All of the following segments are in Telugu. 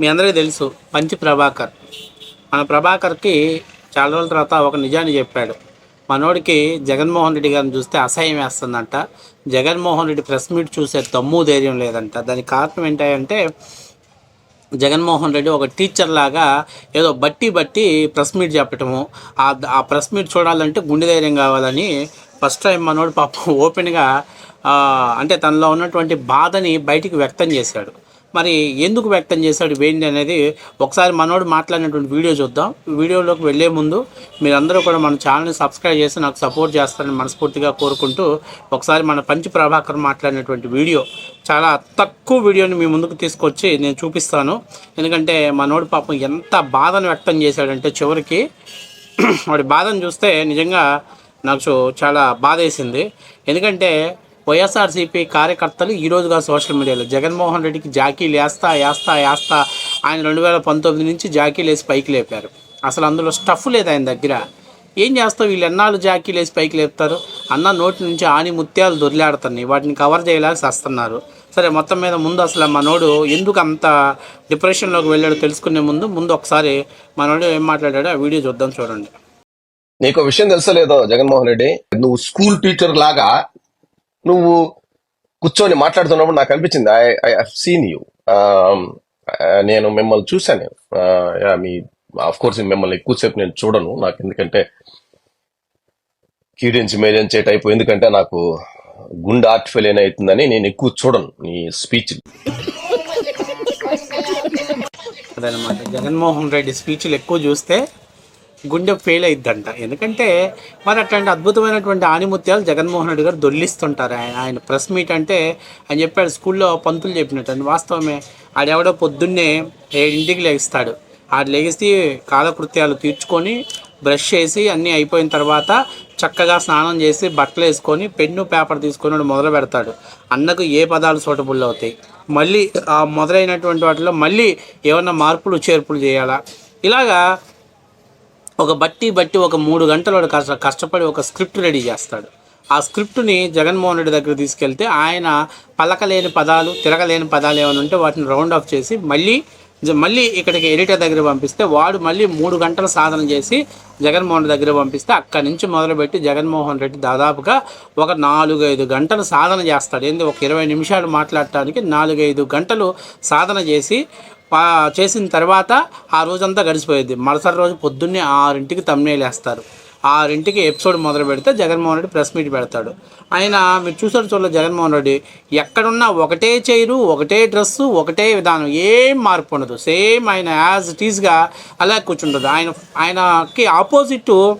మీ అందరికీ తెలుసు పంచి ప్రభాకర్. మన ప్రభాకర్కి చాలా రోజుల తర్వాత ఒక నిజాన్ని చెప్పాడు. మనోడికి జగన్మోహన్ రెడ్డి గారిని చూస్తే అసహ్యం వేస్తుందంట. జగన్మోహన్ రెడ్డి ప్రెస్ మీట్ చూసే తమ్ము ధైర్యం లేదంట. దానికి కారణం ఏంటంటే జగన్మోహన్ రెడ్డి ఒక టీచర్ లాగా ఏదో బట్టి బట్టి ప్రెస్ మీట్ చెప్పటము. ఆ ఆ ప్రెస్ మీట్ చూడాలంటే గుండె ధైర్యం కావాలని ఫస్ట్ టైం మనోడు పాపం ఓపెన్గా అంటే తనలో ఉన్నటువంటి బాధని బయటికి వ్యక్తం చేశాడు. మరి ఎందుకు వ్యక్తం చేశాడు ఏంటి అనేది ఒకసారి మనోడు మాట్లాడినటువంటి వీడియో చూద్దాం. వీడియోలోకి వెళ్ళే ముందు మీరందరూ కూడా మన ఛానల్ని సబ్స్క్రైబ్ చేసి నాకు సపోర్ట్ చేస్తారని మనస్ఫూర్తిగా కోరుకుంటూ ఒకసారి మన పంచి ప్రభాకర్ మాట్లాడినటువంటి వీడియో చాలా తక్కువ వీడియోని మీ ముందుకు తీసుకొచ్చి నేను చూపిస్తాను. ఎందుకంటే మనోడు పాపం ఎంత బాధను వ్యక్తం చేశాడంటే చివరికి వాడి బాధను చూస్తే నిజంగా నాకు చాలా బాధ ఎందుకంటే వైఎస్ఆర్సీపీ కార్యకర్తలు ఈరోజుగా సోషల్ మీడియాలో జగన్మోహన్ రెడ్డికి జాకీలు వేస్తా వేస్తా వేస్తా. ఆయన రెండు వేల పంతొమ్మిది నుంచి జాకీలు వేసి పైకి లేపారు. అసలు అందులో స్టఫ్ లేదు ఆయన దగ్గర. ఏం చేస్తావు? వీళ్ళు ఎన్నాళ్ళు జాకీలు వేసి పైకి లేపుతారు? అన్న నోటి నుంచి ఆని ముత్యాలు దొరిలాడుతున్నాయి. వాటిని కవర్ చేయలేక వస్తున్నారు సరే మొత్తం మీద ముందు అసలు మనోడు ఎందుకు అంత డిప్రెషన్లోకి వెళ్ళాడో తెలుసుకునే ముందు ముందు ఒకసారి మనోడు ఏం మాట్లాడాడో ఆ వీడియో చూద్దాం చూడండి. నీకు విషయం తెలుసలేదో జగన్మోహన్ రెడ్డి? నువ్వు స్కూల్ టీచర్ లాగా నువ్వు కూర్చొని మాట్లాడుతున్నప్పుడు నాకు అనిపించింది ఐ ఐ సీన్ యూ నేను మిమ్మల్ని చూశాను. Uh, మీ ఆఫ్ కోర్స్ మిమ్మల్ని ఎక్కువసేపు నేను చూడను. నాకు ఎందుకంటే కీడించి మేడించే టైప్ ఎందుకంటే నాకు గుండె ఆర్ట్ ఫెయిల్ అవుతుందని నేను ఎక్కువ చూడను నీ స్పీచ్. అదనమాట జగన్మోహన్ రెడ్డి స్పీచ్లు ఎక్కువ చూస్తే గుండె ఫెయిల్ అయిద్దంట. ఎందుకంటే మరి అట్లాంటి అద్భుతమైనటువంటి ఆనిముత్యాలు జగన్మోహన్ రెడ్డి గారు దొల్లిస్తుంటారు ఆయన ఆయన ప్రెస్ మీట్ అంటే ఆయన చెప్పాడు స్కూల్లో పంతులు చెప్పినట్టు. అని వాస్తవమే ఆడెవడో పొద్దున్నే ఏడింటికి లేగిస్తాడు ఆడు లేగిస్తే కాలకృత్యాలు తీర్చుకొని బ్రష్ చేసి అన్నీ అయిపోయిన తర్వాత చక్కగా స్నానం చేసి బట్టలు వేసుకొని పెన్ను పేపర్ తీసుకొని వాడు మొదలు పెడతాడు. అన్నకు ఏ పదాలు సూటబుల్ అవుతాయి? మళ్ళీ ఆ మొదలైనటువంటి వాటిలో మళ్ళీ ఏమన్నా మార్పులు చేర్పులు చేయాలా? ఇలాగా ఒక బట్టి బట్టి ఒక మూడు గంటలు వాడు కష్ట కష్టపడి ఒక స్క్రిప్ట్ రెడీ చేస్తాడు. ఆ స్క్రిప్ట్ని జగన్మోహన్ రెడ్డి దగ్గర తీసుకెళ్తే ఆయన పలకలేని పదాలు తిరగలేని పదాలు ఏమైనా ఉంటే వాటిని రౌండ్ ఆఫ్ చేసి మళ్ళీ మళ్ళీ ఇక్కడికి ఎడిటర్ దగ్గర పంపిస్తే వాడు మళ్ళీ మూడు గంటల సాధన చేసి జగన్మోహన్ రెడ్డి దగ్గర పంపిస్తే అక్కడి నుంచి మొదలుపెట్టి జగన్మోహన్ రెడ్డి దాదాపుగా ఒక నాలుగు ఐదు గంటలు సాధన చేస్తాడు. ఏంది? ఒక ఇరవై నిమిషాలు మాట్లాడటానికి నాలుగైదు గంటలు సాధన చేసి పా చేసిన తర్వాత ఆ రోజంతా గడిచిపోయేది. మరుసటి రోజు పొద్దున్నే ఆరింటికి తమ్నేలు వేస్తారు. ఆరింటికి ఎపిసోడ్ మొదలు పెడితే జగన్మోహన్ రెడ్డి ప్రెస్ మీట్ పెడతాడు. ఆయన మీరు చూసారు చూడలేదు జగన్మోహన్ రెడ్డి. ఎక్కడున్నా ఒకటే చైరు ఒకటే డ్రెస్సు ఒకటే విధానం. ఏం మార్పు ఉండదు. సేమ్ ఆయన యాజ్ ఇట్ ఈస్గా అలా కూర్చుంటుంది. ఆయన ఆయనకి ఆపోజిట్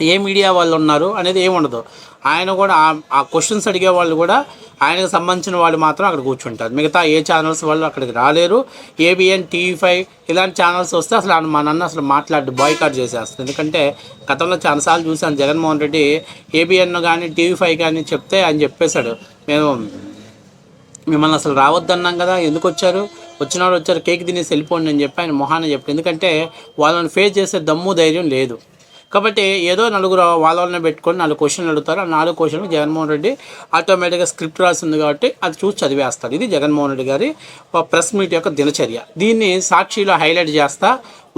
ఏ మీడియా వాళ్ళు ఉన్నారు అనేది ఏమి ఉండదు. ఆయన కూడా ఆ- క్వశ్చన్స్ అడిగే వాళ్ళు కూడా ఆయనకు సంబంధించిన వాళ్ళు మాత్రం అక్కడ కూర్చుంటారు. మిగతా ఏ ఛానల్స్ వాళ్ళు అక్కడికి రాలేరు. ఏబిఎన్ టీవీ ఫైవ్ ఇలాంటి ఛానల్స్ వస్తే అసలు ఆయన మా నన్ను అసలు మాట్లాడి బాయ్కాట్ చేసేస్తారు ఎందుకంటే గతంలో చాలాసార్లు చూశాను జగన్మోహన్ రెడ్డి ఏబిఎన్ కానీ టీవీ ఫైవ్ కానీ చెప్తే ఆయన చెప్పేశాడు. మేము మిమ్మల్ని అసలు రావద్దన్నాం కదా ఎందుకు వచ్చారు? వచ్చిన వాళ్ళు వచ్చారు కేక్ తినేసి వెళ్ళిపోండి అని చెప్పి ఆయన మొహాన్ని చెప్పాడు. ఎందుకంటే వాళ్ళని ఫేస్ చేసే దమ్ము ధైర్యం లేదు. కాబట్టి ఏదో నలుగురు వాళ్ళ వాళ్ళని పెట్టుకొని నాలుగు క్వశ్చన్లు అడుగుతారు. ఆ నాలుగు క్వశ్చన్లు జగన్మోహన్ రెడ్డి ఆటోమేటిక్గా స్క్రిప్ట్ రాసింది కాబట్టి అది చూసి చదివేస్తారు ఇది జగన్మోహన్ రెడ్డి గారి ప్రెస్ మీట్ యొక్క దినచర్య. దీన్ని సాక్షిలో హైలైట్ చేస్తా.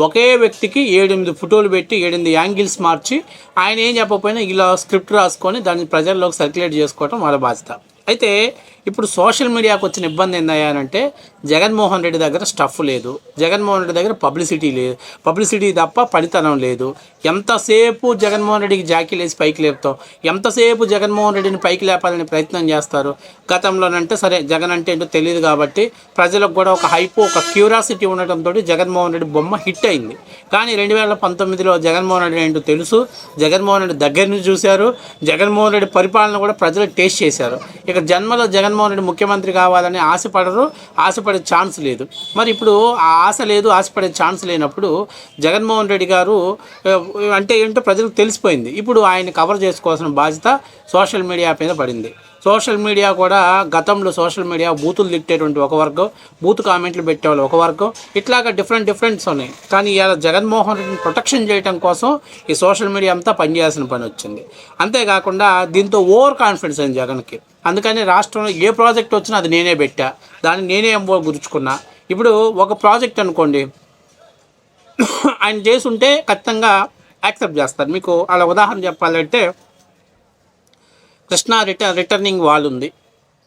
ఒకే వ్యక్తికి ఏడెనిమిది ఫోటోలు పెట్టి ఏడెనిమిది యాంగిల్స్ మార్చి ఆయన ఏం చెప్పకపోయినా ఇలా స్క్రిప్ట్ రాసుకొని దాన్ని ప్రజల్లోకి సర్క్యులేట్ చేసుకోవడం వాళ్ళ బాధ్యత. అయితే ఇప్పుడు సోషల్ మీడియాకు వచ్చిన ఇబ్బంది ఏందయ్యానంటే జగన్మోహన్ రెడ్డి దగ్గర స్టఫ్ లేదు. జగన్మోహన్ రెడ్డి దగ్గర పబ్లిసిటీ లేదు పబ్లిసిటీ తప్ప పనితనం లేదు. ఎంతసేపు జగన్మోహన్ రెడ్డికి జాకీలు వేసి పైకి లేపుతాం? ఎంతసేపు జగన్మోహన్ రెడ్డిని పైకి లేపాలని ప్రయత్నం చేస్తారు? గతంలోనంటే సరే జగన్ అంటే ఏంటో తెలియదు కాబట్టి ప్రజలకు కూడా ఒక హైప్ ఒక క్యూరాసిటీ ఉండటంతో జగన్మోహన్ రెడ్డి బొమ్మ హిట్ అయింది. కానీ రెండు వేల పంతొమ్మిదిలో జగన్మోహన్ రెడ్డి ఏంటో తెలుసు. జగన్మోహన్ రెడ్డి దగ్గర నుంచి చూశారు. జగన్మోహన్ రెడ్డి పరిపాలన కూడా ప్రజలు టేస్ట్ చేశారు. ఇక జన్మలో జగన్ జగన్మోహన్ రెడ్డి ముఖ్యమంత్రి కావాలని ఆశపడరు ఆశపడే ఛాన్స్ లేదు. మరి ఇప్పుడు ఆ ఆశ లేదు ఆశపడే ఛాన్స్ లేనప్పుడు జగన్మోహన్ రెడ్డి గారు అంటే ఏంటో ప్రజలకు తెలిసిపోయింది. ఇప్పుడు ఆయన కవర్ చేసుకోవాల్సిన బాధ్యత సోషల్ మీడియా మీద పడింది. సోషల్ మీడియా కూడా గతంలో సోషల్ మీడియా బూతులు తిట్టేటువంటి ఒక వర్గం బూత్ కామెంట్లు పెట్టేవాళ్ళు ఒక వర్గం. ఇట్లాగా డిఫరెంట్ డిఫరెంట్స్ ఉన్నాయి. కానీ ఇలా జగన్మోహన్ రెడ్డిని ప్రొటెక్షన్ చేయడం కోసం ఈ సోషల్ మీడియా అంతా పనిచేయాల్సిన పని వచ్చింది. అంతేకాకుండా దీంతో ఓవర్ కాన్ఫిడెన్స్ అయింది జగన్కి. అందుకని రాష్ట్రంలో ఏ ప్రాజెక్ట్ వచ్చినా అది నేనే పెట్టా. దాన్ని నేనే ఎంబో గుర్చుకున్నా ఇప్పుడు ఒక ప్రాజెక్ట్ అనుకోండి. ఆయన చేసుంటే ఖచ్చితంగా యాక్సెప్ట్ చేస్తారు. మీకు అలా ఉదాహరణ చెప్పాలంటే కృష్ణా రిట రిటర్నింగ్ వాల్ ఉంది.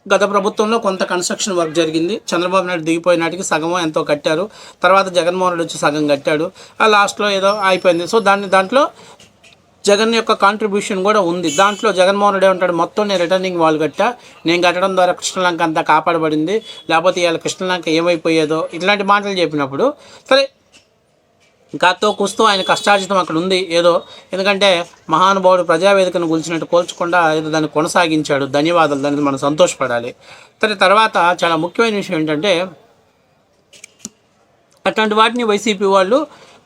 గత ప్రభుత్వంలో కొంత కన్స్ట్రక్షన్ వర్క్ జరిగింది. చంద్రబాబు నాయుడు దిగిపోయినాటికి సగమో ఎంతో కట్టారు. తర్వాత జగన్మోహన్ రెడ్డి వచ్చి సగం కట్టాడు. ఆ లాస్ట్లో ఏదో అయిపోయింది. సో దాన్ని దాంట్లో జగన్ యొక్క కాంట్రిబ్యూషన్ కూడా ఉంది. దాంట్లో జగన్మోహన్ రెడ్డి ఉంటాడు మొత్తం నేను రిటర్నింగ్ వాల్ కట్టా. నేను కట్టడం ద్వారా కృష్ణలంక అంతా కాపాడబడింది. లేకపోతే ఇవాళ కృష్ణలంక ఏమైపోయేదో ఇట్లాంటి మాటలు చెప్పినప్పుడు సరే కాతో కూస్తూ ఆయన కష్టార్జితం అక్కడ ఉంది ఏదో. ఎందుకంటే మహానుభావుడు ప్రజావేదికను కూల్చినట్టు కోల్చకుండా ఏదో దాన్ని కొనసాగించాడు ధన్యవాదాలు దానికి మనం సంతోషపడాలి. సరే తర్వాత చాలా ముఖ్యమైన విషయం ఏంటంటే అట్లాంటి వాటిని వైసీపీ వాళ్ళు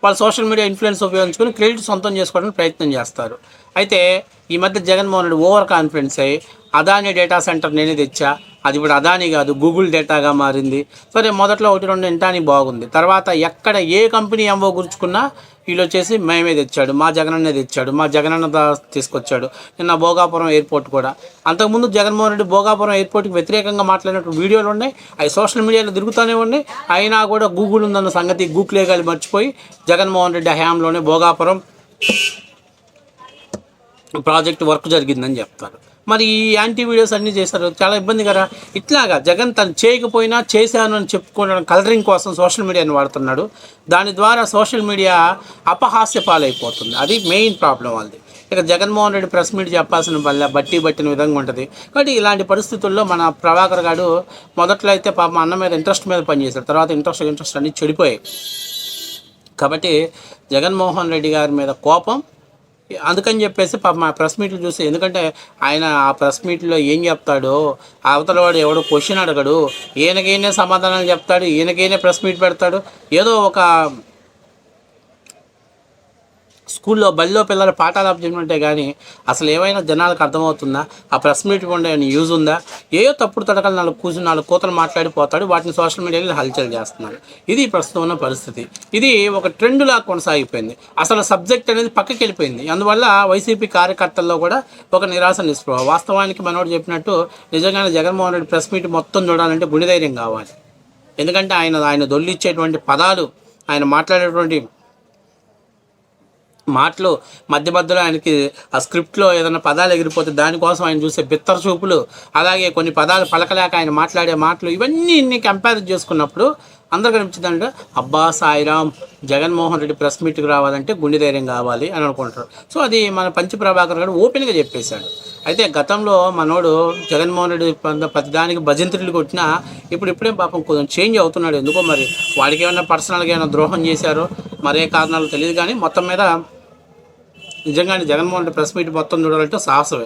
వాళ్ళ సోషల్ మీడియా ఇన్ఫ్లుయెన్స్ ఉపయోగించుకొని క్రెడిట్ సొంతం చేసుకోవడానికి ప్రయత్నం చేస్తారు. అయితే ఈ మధ్య జగన్మోహన్ రెడ్డి ఓవర్ కాన్ఫిడెన్స్ అయ్యి అదాని డేటా సెంటర్ నేనే తెచ్చా అది ఇప్పుడు అదాని కాదు గూగుల్ డేటాగా మారింది. సరే మొదట్లో ఒకటి రెండు ఇంటానికి బాగుంది. తర్వాత ఎక్కడ ఏ కంపెనీ ఎంఓ గుర్చుకున్నా వీళ్ళు వచ్చేసి మేమే తెచ్చాడు మా జగనన్నే తెచ్చాడు మా జగనన్న తీసుకొచ్చాడు. నిన్న భోగాపురం ఎయిర్పోర్ట్ కూడా. అంతకుముందు జగన్మోహన్ రెడ్డి భోగాపురం ఎయిర్పోర్ట్కి వ్యతిరేకంగా మాట్లాడినట్టు వీడియోలు ఉన్నాయి. అవి సోషల్ మీడియాలో తిరుగుతూనే ఉన్నాయి. అయినా కూడా గూగుల్ ఉందన్న సంగతి గూగులే గాలి మర్చిపోయి జగన్మోహన్ రెడ్డి హయాంలోనే భోగాపురం ప్రాజెక్ట్ వర్క్ జరిగిందని చెప్తారు. మరి ఈ యాంటీ వీడియోస్ అన్నీ చేశారు. చాలా ఇబ్బంది కదా? ఇట్లాగా జగన్ తను చేయకపోయినా చేశాను అని చెప్పుకోవడం కలరింగ్ కోసం సోషల్ మీడియాని వాడుతున్నాడు. దాని ద్వారా సోషల్ మీడియా అపహాస్య పాలైపోతుంది. అది మెయిన్ ప్రాబ్లం వాళ్ళది. ఇక జగన్మోహన్ రెడ్డి ప్రెస్ మీట్ చెప్పాల్సిన వల్ల బట్టి పట్టిన విధంగా ఉంటుంది. కాబట్టి ఇలాంటి పరిస్థితుల్లో మన ప్రభాకర్ గారు మొదట్లో అయితే పాప అన్న మీద ఇంట్రెస్ట్ మీద పనిచేశారు తర్వాత ఇంట్రెస్ట్ ఇంట్రెస్ట్ అన్నీ చెడిపోయాయి. కాబట్టి జగన్మోహన్ రెడ్డి గారి మీద కోపం అందుకని చెప్పేసి పాప మా ప్రెస్ మీట్లు చూసి ఎందుకంటే ఆయన ఆ ప్రెస్ మీట్లో ఏం చెప్తాడో అవతల వాడు ఎవడో క్వశ్చన్ అడగడు ఈయనకైనా సమాధానాలు చెప్తాడు ఈయనకైనా ప్రెస్ మీట్ పెడతాడు ఏదో ఒక స్కూల్లో బడిలో పిల్లలు పాఠాలు అప్పచెప్పినట్టే కానీ అసలు ఏమైనా జనాలకు అర్థమవుతుందా? ఆ ప్రెస్ మీట్ ఉండే యూజ్ ఉందా? ఏయో తప్పుడు తడకలు నాలుగు కూర్చుని నాలుగు కూతలు మాట్లాడిపోతాడు వాటిని సోషల్ మీడియాలో హల్చల్ చేస్తున్నాడు. ఇది ప్రస్తుతం ఉన్న పరిస్థితి. ఇది ఒక ట్రెండ్లా కొనసాగిపోయింది. అసలు సబ్జెక్ట్ అనేది పక్కకి వెళ్ళిపోయింది. అందువల్ల వైసీపీ కార్యకర్తల్లో కూడా ఒక నిరాశ నిస్పృహ. వాస్తవానికి మనోడు చెప్పినట్టు నిజంగానే జగన్మోహన్ రెడ్డి ప్రెస్ మీట్ మొత్తం చూడాలంటే గుండె ధైర్యం కావాలి. ఎందుకంటే ఆయన ఆయన దొల్లిచ్చేటువంటి పదాలు ఆయన మాట్లాడేటువంటి మాటలు మధ్య మధ్యలో ఆయనకి ఆ స్క్రిప్ట్లో ఏదైనా పదాలు ఎగిరిపోతే దానికోసం ఆయన చూసే బిత్తర చూపులు అలాగే కొన్ని పదాలు పలకలేక ఆయన మాట్లాడే మాటలు ఇవన్నీ ఇన్ని కంపేర్ చేసుకున్నప్పుడు అందరు కనిపించిందంటే అబ్బా సాయిరామ్ జగన్మోహన్ రెడ్డి ప్రెస్ మీట్కి రావాలంటే గుండె ధైర్యం కావాలి అని అనుకుంటారు. సో అది మన పంచి ప్రభాకర్ గారు ఓపెన్గా చెప్పేశాడు. అయితే గతంలో మనోడు జగన్మోహన్ రెడ్డి ప్రతిదానికి భజంత్రులు కొట్టినా ఇప్పుడు ఇప్పుడే పాపం కొంచెం చేంజ్ అవుతున్నాడు. ఎందుకో మరి వాడికి ఏమైనా పర్సనల్గా ఏమైనా ద్రోహం చేశారో మరే కారణాలు తెలియదు కానీ మొత్తం మీద నిజంగానే జగన్మోహన్ రెడ్డి ప్రెస్ మీట్ మొత్తం చూడాలంటే సాహసమే.